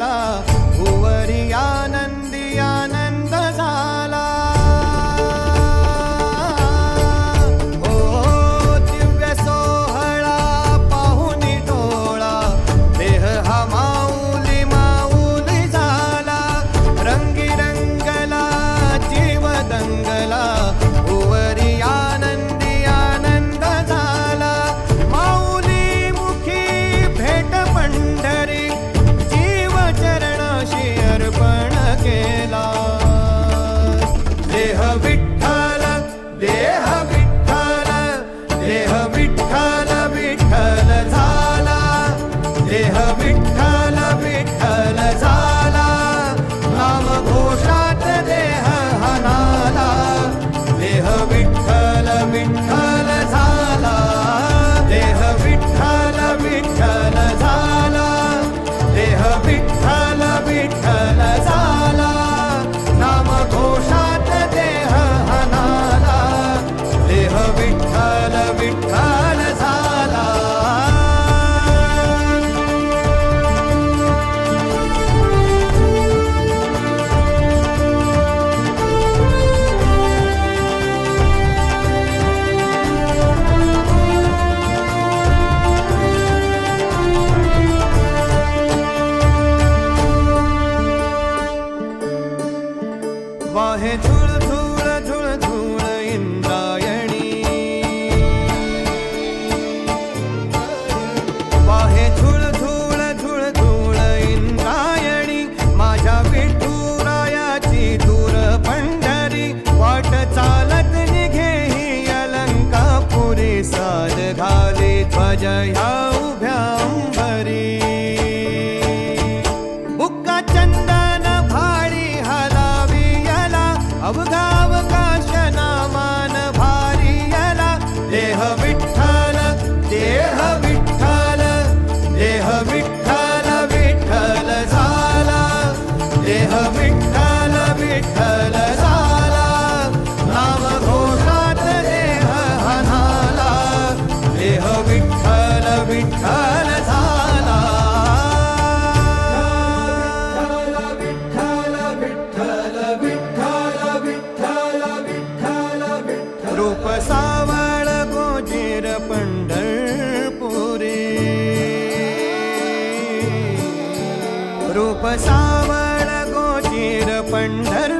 খেলা Derrama. आहे झुळ झुळ झुळ झुळ इंद्रायणी. आहे झुळ झुळ झुळ झुळ इंद्रायणी. माझ्या विठुरायाची दूर पंढरी. वाट चालत निघे ही अलंकापुरी. साज घाले ध्वज ह्या उभ्या अंबरी अवघावकाश नामान भारियला देह विठ्ठल देह विठ्ठल देह विठ्ठल विठ्ठल झाला देह ूप सावर गोचीर पण्डर